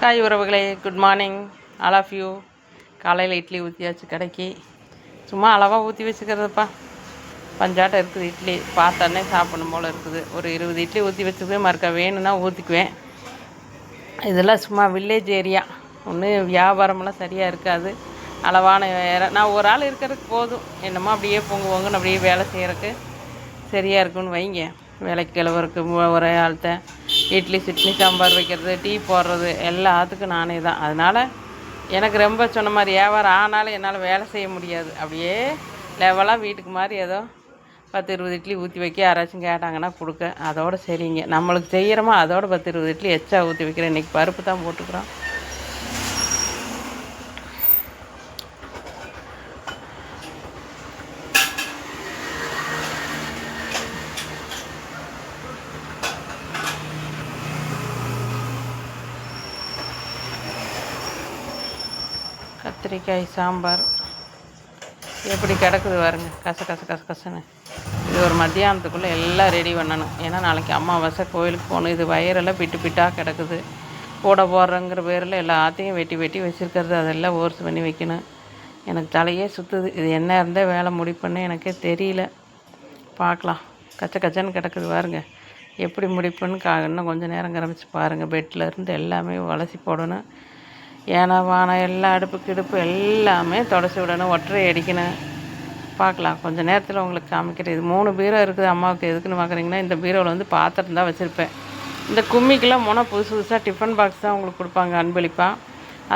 காய் உறவுகளே good morning all of you காலையில் இட்லி ஊற்றியாச்சு கடைக்கு. சும்மா அளவாக ஊற்றி வச்சுக்கிறதுப்பா. பஞ்சாட்டம் இருக்குது இட்லி. பார்த்தோன்னே சாப்பிடணும் போல் இருக்குது. ஒரு இருபது இட்லி ஊற்றி வச்சுக்குவேன் மறுக்க வேணும்னா ஊற்றிக்குவேன் இதெல்லாம் சும்மா வில்லேஜ் ஏரியா ஒன்றும் வியாபாரமெல்லாம் சரியாக இருக்காது. அளவான வேறு. நான் ஒரு ஆள் இருக்கிறதுக்கு போதும். என்னமோ அப்படியே பொங்கு பொங்குன்னு அப்படியே வேலை செய்கிறதுக்கு சரியாக இருக்குன்னு வைங்க. வேலைக்கு கிளவுறக்கு ஒரே ஆள்கிட்ட. இட்லி சிட்னி சாம்பார் வைக்கிறது டீ போடுறது எல்லாத்துக்கும் நானே தான். அதனால் எனக்கு ரொம்ப சொன்ன மாதிரி வியாபாரம் ஆனாலும் என்னால் வேலை செய்ய முடியாது. அப்படியே லெவலாக வீட்டுக்கு மாதிரி ஏதோ பத்து இருபது இட்லி ஊற்றி வைக்க யாராச்சும் கேட்டாங்கன்னா கொடுக்க. அதோட சரிங்க. நம்மளுக்கு செய்கிறோமோ அதோட பத்து இருபது இட்லி எச்சா ஊற்றி வைக்கிறேன். இன்றைக்கி பருப்பு தான் போட்டுக்கிறோம். கத்திரிக்காய் சாம்பார். எப்படி கிடக்குது பாருங்க. கச கச கச கசன்னு. இது ஒரு மத்தியானத்துக்குள்ளே எல்லாம் ரெடி பண்ணணும். ஏன்னா நாளைக்கு அமாவாசை கோயிலுக்கு போகணும். இது வயரெல்லாம் பிட்டு பிட்டாக கிடக்குது. கூட போடுறங்கிற பேரில் எல்லாத்தையும் வெட்டி வெட்டி வச்சுருக்கிறது. அதெல்லாம் ஓர்ஸ் பண்ணி வைக்கணும். எனக்கு தலையே சுற்றுது இது என்ன இருந்தால் வேலை முடிப்புன்னு எனக்கே தெரியல. பார்க்கலாம். கச்ச கச்சன்னு கிடக்குது பாருங்க. எப்படி முடிப்புன்னு கா இன்னும் கொஞ்சம் நேரம் கிளம்பிச்சு பாருங்கள் பெட்டில் இருந்து எல்லாமே வளசி போடணும். ஏன்னா வானம் எல்லா அடுப்பு கிடுப்பு எல்லாமே தொடச்சி விடணும் ஒற்றை அடிக்கணும். பார்க்கலாம். கொஞ்சம் நேரத்தில் உங்களுக்கு காமிக்கிறேன். இது மூணு பீரோ இருக்குது. அம்மாவுக்கு எதுக்குன்னு பார்க்குறீங்கன்னா இந்த பீரோவில் வந்து பாத்திரம் தான் வச்சுருப்பேன். இந்த கும்மிக்கெல்லாம் போனால் புதுசு புதுசாக டிஃபன் பாக்ஸ் தான் உங்களுக்கு கொடுப்பாங்க அன்பளிப்பாக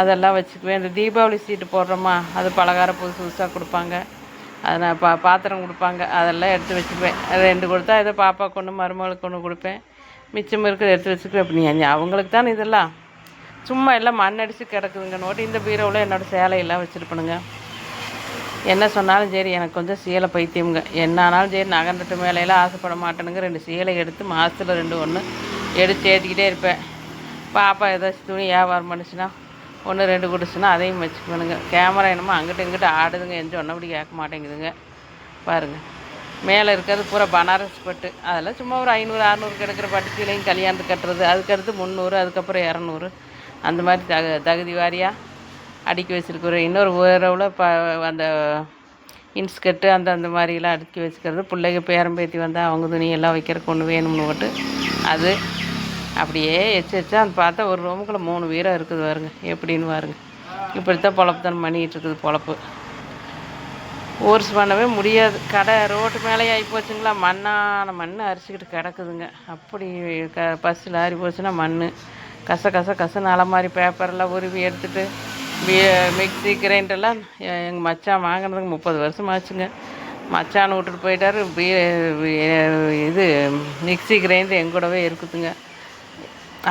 அதெல்லாம் வச்சுக்குவேன். இந்த தீபாவளி சீட்டு போடுறோமா அது பலகாரம் புதுசு புதுசாக கொடுப்பாங்க. அதை நான் பா பாத்திரம் கொடுப்பாங்க. அதெல்லாம் எடுத்து வச்சுக்குவேன். ரெண்டு கொடுத்தா ஏதோ பாப்பாவுக்கு ஒன்று மருமகளுக்கு ஒன்று கொடுப்பேன். மிச்சம் இருக்கிறத எடுத்து வச்சுக்குவேன். அப்படி நீ அவங்களுக்கு தானே இதெல்லாம்? சும்மா எல்லாம் மண் அடித்து கிடக்குதுங்க. நோட்டு இந்த பீரோவில் என்னோடய சேலையெல்லாம் வச்சுருப்பணுங்க என்ன சொன்னாலும் சரி எனக்கு கொஞ்சம் சேலை பைத்தியம்ங்க. என்ன ஆனாலும் சரி நகர்ந்துட்டு மேலையெல்லாம் ஆசைப்பட மாட்டேனுங்க. ரெண்டு சேலை எடுத்து மாதத்தில் ரெண்டு ஒன்று எடுத்து ஏற்றிக்கிட்டே இருப்பேன். பாப்பா ஏதாச்சும் துணி வியாபாரம் பண்ணுச்சுன்னா ஒன்று ரெண்டு கொடுச்சுன்னா அதையும் வச்சுக்கணுங்க கேமரா என்னமோ அங்கிட்ட இங்கிட்ட ஆடுதுங்க. எந்த ஒன்றபடி கேட்க மாட்டேங்குதுங்க. பாருங்கள் மேலே இருக்கிறது பூரா பனாரஸ் பட்டு. அதெல்லாம் சும்மா ஒரு ஐநூறு அறநூறு கிடக்கிற பட்டு சீலையும் கல்யாணத்துக்கு கட்டுறது. அதுக்கடுத்து முந்நூறு அதுக்கப்புறம் இரநூறு. அந்த மாதிரி தகு தகுதி வாரியாக அடுக்கி வச்சுருக்குறோம் இன்னொரு உயரவில் ப அந்த இன்ஸ்கர்ட்டு அந்த அந்த மாதிரிலாம் அடுக்கி வச்சுக்கிறது. பிள்ளைங்க பேரம்பேத்தி வந்தால் அவங்க துணியெல்லாம் வைக்கிறதுக்கு ஒன்று வேணும்னு போட்டு அது அப்படியே எச்சு எச்சா அந்த பார்த்தா ஒரு ரூமுக்குள்ளே மூணு வீரம் இருக்குது பாருங்க. எப்படின்னு பாருங்க. இப்படித்தான் பொழப்பு தான் பண்ணிகிட்டு இருக்குது பொழப்பு. ஓர்ஸ் பண்ணவே முடியாது. கடை ரோட்டு மேலே ஆகி போச்சுங்களா? மண்ணான மண் அரிச்சிக்கிட்டு கிடக்குதுங்க. அப்படி க பஸ்ஸில் ஆறி போச்சுன்னா மண் கச கச கசன்னு அலமாரி மாதிரி பேப்பரெல்லாம் உருவி எடுத்துகிட்டு மிக்சி கிரைண்டர்லாம் எங்கள் மச்சான் வாங்கினதுக்கு முப்பது வருஷம் ஆச்சுங்க மச்சான் விட்டுட்டு போயிட்டாரு. பீ இது மிக்சி கிரைண்டர் எங்கூடவே இருக்குதுங்க.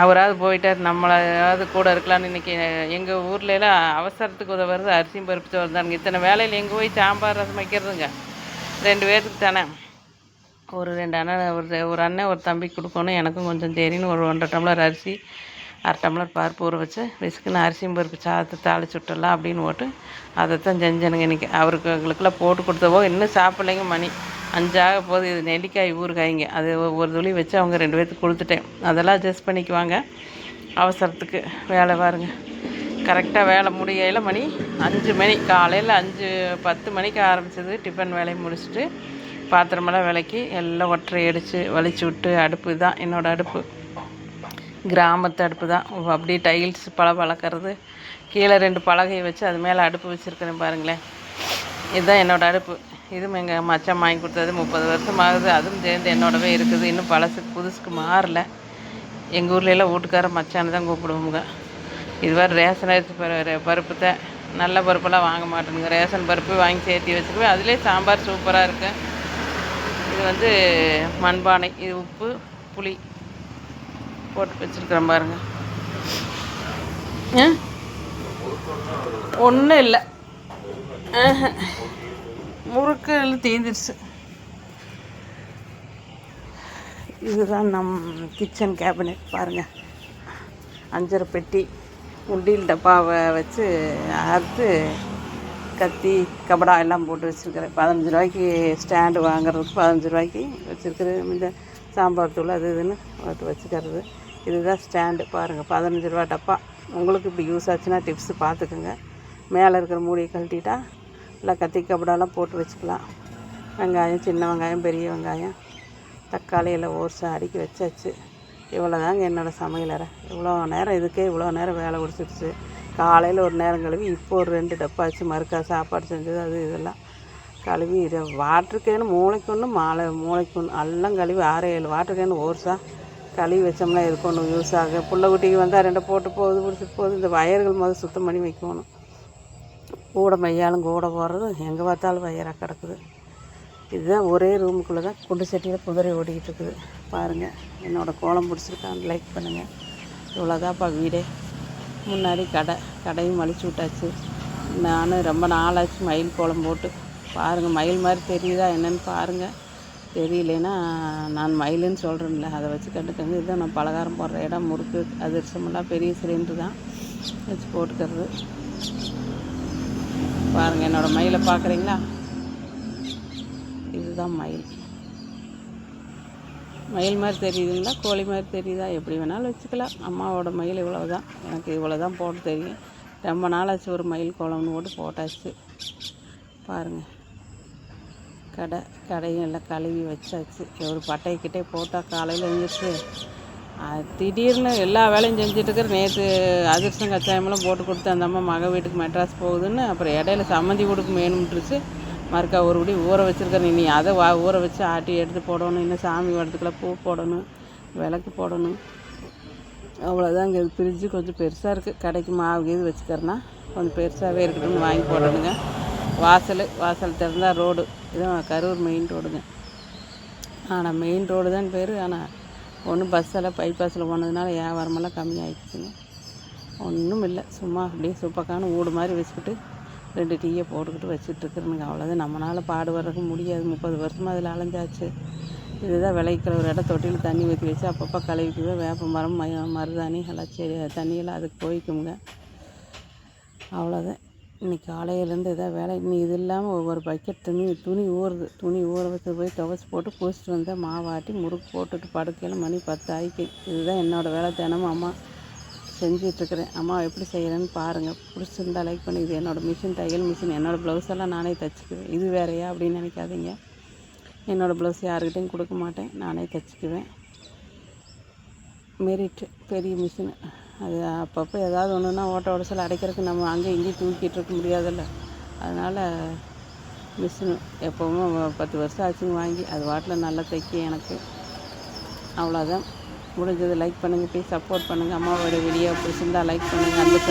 அவராவது போயிட்டார். நம்மளாவது கூட இருக்கலாம்னு இன்றைக்கி எங்கள் ஊர்லலாம் அவசரத்துக்கு உதவுறது அரிசியும் பருப்பு சோறு தானுங்க. இத்தனை வேலையில் எங்கே போய் சாம்பார் ரசம் வைக்கிறதுங்க? ரெண்டு பேர்த்துக்கு தானே. ஒரு ரெண்டு அண்ணன் ஒரு ஒரு அண்ணன் ஒரு தம்பி கொடுக்கணும். எனக்கும் கொஞ்சம் தெரியும் ஒரு ஒன்றரை டம்ளர் அரிசி அரை டம்ளர் பருப்பு ஊற வச்சு விசுக்குன்னு அரிசியும் பருப்பு சாதத்தை தாளிச்சு விட்டுடலாம் அப்படின்னு போட்டு அதைத்தான் செஞ்சேனுங்க செஞ்சனுங்க இன்றைக்கி அவருக்கு எங்களுக்குலாம் போட்டு கொடுத்தவோ இன்னும் சாப்பிட்லைங்க மணி. அஞ்சாக போகுது. இது நெல்லிக்காய் ஊறுகாய்ங்க. அது ஒரு துளி வச்சு அவங்க ரெண்டு பேர்த்துக்கு கொடுத்துட்டேன். அதெல்லாம் அட்ஜஸ்ட் பண்ணிக்குவாங்க. அவசரத்துக்கு வேலை பாருங்க. கரெக்டாக வேலை முடியல மணி. அஞ்சு மணி. காலையில் அஞ்சு பத்து மணிக்கு ஆரம்பித்தது டிஃபன் வேலையை முடிச்சுட்டு பாத்திரமெல்லாம் விளக்கி எல்லாம் ஒற்றை அடித்து வலிச்சு விட்டு அடுப்பு தான் என்னோடய அடுப்பு. கிராமத்து அடுப்பு தான். அப்படியே டைல்ஸ் பழ பழக்கிறது. கீழே ரெண்டு பலகையை வச்சு அது மேலே அடுப்பு வச்சுருக்கிறேன் பாருங்களேன். இதுதான் என்னோடய அடுப்பு. இதுவும் எங்கள் மச்சான் வாங்கி கொடுத்தது முப்பது வருஷம் ஆகுது. அதுவும் சேர்ந்து என்னோடவே இருக்குது. இன்னும் பழசுக்கு புதுசுக்கு மாறல. எங்கள் ஊர்லெலாம் வீட்டுக்கார மச்சான்னு தான் கூப்பிடுவோங்க இதுவரை ரேஷன் அரிசி பருப்பு தான் நல்ல பருப்பெல்லாம் வாங்க மாட்டேனுங்க. ரேஷன் பருப்பு வாங்கி சேர்த்தி வச்சுருவேன் அதிலே சாம்பார் சூப்பராக இருக்குது இது வந்து மண்பானை இது உப்பு புளி. போட்டு வச்சுருக்கிறேன் பாருங்க. ஒன்றும் இல்லை. முறுக்கு தீந்துருச்சு. இதுதான் நம் கிச்சன் கேபினெட் பாருங்கள் அஞ்சரை பெட்டி உண்டியல் டப்பாவை வச்சு அறுத்து கத்தி கபடா எல்லாம் போட்டு வச்சுருக்கிறேன். பதினஞ்சு ரூபாய்க்கு ஸ்டாண்டு வாங்குறதுக்கு பதினஞ்சு ரூபாய்க்கு வச்சுருக்குறேன். இந்த சாம்பார் தூள் அது இதுன்னு போட்டு வச்சுக்கிறது. இதுதான் ஸ்டாண்டு பாருங்கள் பதினஞ்சு ரூபா டப்பா. உங்களுக்கு இப்படி யூஸ் ஆச்சுன்னா டிப்ஸு பார்த்துக்குங்க. மேலே இருக்கிற மூடியை கழட்டிட்டா இல்லை கத்தி கபடாலாம் போட்டு வச்சுக்கலாம். வெங்காயம் சின்ன வெங்காயம் பெரிய வெங்காயம் தக்காளி எல்லாம் ஓர்ஸை அடுக்கி வச்சாச்சு. இவ்வளோ தாங்க என்னோடய சமையலறை இவ்வளோ நேரம் இதுக்கே இவ்வளோ நேரம் வேலை பிடிச்சிருச்சு காலையில் ஒரு நேரம் கழுவி இப்போ ஒரு ரெண்டு டப்பாச்சு மறுக்கா சாப்பாடு செஞ்சது அது இதெல்லாம் கழுவி இது வாட்டர் கேனு மூளைக்கு ஒன்று மாலை மூளைக்கு ஒன்று எல்லாம் கழுவி ஆறு ஏழு வாட்டர் கேனு ஓர்ஸாக கழுவி வச்சோம்னா எதுக்கு ஒன்று யூஸ் ஆகும் புள்ள குட்டிக்கு வந்தால் ரெண்டை போட்டு போகுது பிடிச்சிட்டு போகுது இந்த வயர்கள் முதல் சுத்தம் பண்ணி வைக்கணும். கூட மையாலும் கூட போடுறதும் எங்கே பார்த்தாலும் வயராக கிடக்குது. இதுதான் ஒரே ரூமுக்குள்ளே தான் குண்டு சட்டியில் குதிரை ஓடிக்கிட்டு இருக்குது. பாருங்கள் என்னோடய கோலம் பிடிச்சிருக்கான்னு லைக் பண்ணுங்கள் இவ்வளோதான்ப்பா வீடே. முன்னாடி கடை கடையும் அழிச்சு விட்டாச்சு. நானும் ரொம்ப நாளாச்சு மயில் கோலம் போட்டு. பாருங்கள் மயில் மாதிரி தெரியுதா என்னென்னு பாருங்கள் தெரியலனா நான் மயிலுன்னு சொல்கிறேன்ல அதை வச்சு கண்டுக்கங்க இதுதான் நான் பலகாரம் போடுற இடம் முறுக்கு அதிர்சமெல்லாம் பெரிய சிலிண்டர் தான் வச்சு போட்டுக்கிறது. பாருங்கள் என்னோடய மயிலை பார்க்குறீங்களா? இதுதான் மயில். மயில் மாதிரி தெரியுதுங்களா? கோழி மாதிரி தெரியுதா? எப்படி வேணாலும் வச்சுக்கலாம். அம்மாவோட மயில் இவ்வளோ தான் எனக்கு இவ்வளோ தான் போட்டு தெரியும். ரொம்ப நாளாச்சு ஒரு மயில் குளம்னு போட்டு போட்டாச்சு. பாருங்கள் கடை கடையும் எல்லாம் கழுவி வச்சாச்சு. ஒரு பட்டைக்கிட்டே போட்டால் காலையில் எழுந்திரிச்சு அது திடீர்னு எல்லா வேலையும் செஞ்சுட்டு இருக்கிற நேற்று அதிர்ஷ்டம் கச்சாயமெல்லாம் போட்டு கொடுத்து அந்த அம்மா மக வீட்டுக்கு மெட்ராஸ் போகுதுன்னு அப்புறம் இடையில சம்மந்தி கொடுக்க வேணும்ட்டுருச்சு மறுக்கா ஒரு படி ஊற வச்சுருக்கேன் நீ அதை வா ஊற வச்சு ஆட்டி எடுத்து போடணும். இன்னும் சாமி வரதுக்குள்ள பூ போடணும் விளக்கு போடணும். அவ்வளோதான் இங்கே ஃப்ரிட்ஜு கொஞ்சம் பெருசாக இருக்குது கடைக்கு மாவு கீது வச்சுக்கிறேன்னா கொஞ்சம் பெருசாகவே இருக்கட்டும்னு வாங்கி போடணுங்க. வாசல் வாசல் திறந்தால் ரோடு. இதுதான் கரூர் மெயின் ரோடுங்க ஆனால் மெயின் ரோடு தான் பேர். ஆனால் ஒன்றும் பஸ்ஸெல்லாம் பைபாஸில் போனதுனால வியாபாரமெல்லாம் கம்மியாகிடுச்சுங்க ஒன்றும் இல்லை. சும்மா அப்படியே சுப்பக்கான வீடு மாதிரி வச்சுக்கிட்டு ரெண்டு டீயை போட்டுக்கிட்டு வச்சுட்ருக்குறேனுங்க அவ்வளோதான் நம்மளால் பாடுபடுறதுக்கு முடியாது. முப்பது வருஷமாக அதில் அலைஞ்சாச்சு. இதுதான் விளைக்கிற ஒரு இடம். தொட்டியில் தண்ணி ஊற்றி வச்சு அப்பப்போ கழுவிக்குவேன் வேப்ப மரம் மருதாணி எல்லாம் செடி தண்ணியெல்லாம் அதுக்கு போய்க்குங்க. அவ்வளோதான் இன்றைக்கி காலையிலேருந்து எதாவது வேலை இன்னி இது இல்லாமல் ஒவ்வொரு பக்கெட் துணி துணி ஊறுது. துணி ஊற வச்சு போய் துவைச்சி போட்டு குளிச்சுட்டு வந்தால் மாவாட்டி முறுக்கு போட்டுட்டு படுக்கையில் மணி பத்து ஆகிக்கு இதுதான் என்னோடய வேலை தினமும் அம்மா செஞ்சிட்ருக்கிறேன். அம்மா எப்படி செய்கிறேன்னு பாருங்கள் பிடிச்சிருந்தா லைக் பண்ணி. இது என்னோடய மிஷின் தையல் மிஷின் என்னோடய ப்ளவுஸ் எல்லாம் நானே தைச்சிக்குவேன். இது வேறையா அப்படின்னு நினைக்காதீங்க. என்னோடய ப்ளவுஸ் யாருக்கிட்டையும் கொடுக்க மாட்டேன். நானே தைச்சிக்குவேன். மெரிட் பெரிய மிஷினு அது அப்பப்போ ஏதாவது ஒன்றுனா ஓட்ட உடச்சல் அடைக்கிறதுக்கு நம்ம அங்கேயும் இங்கேயும் தூக்கிட்டு இருக்க முடியாதுல்ல. அதனால் மிஷினு எப்போவும் பத்து வருஷம் ஆச்சுங்க வாங்கி அது வாட்டில் நல்லா தைக்க எனக்கு. அவ்வளோதான் முடிஞ்சது லைக் பண்ணுங்கள் ப்ளீஸ் சப்போர்ட் பண்ணுங்கள் அம்மாவோட வீடியோ பிடிச்சிருந்தா லைக் பண்ணுங்கள் அந்த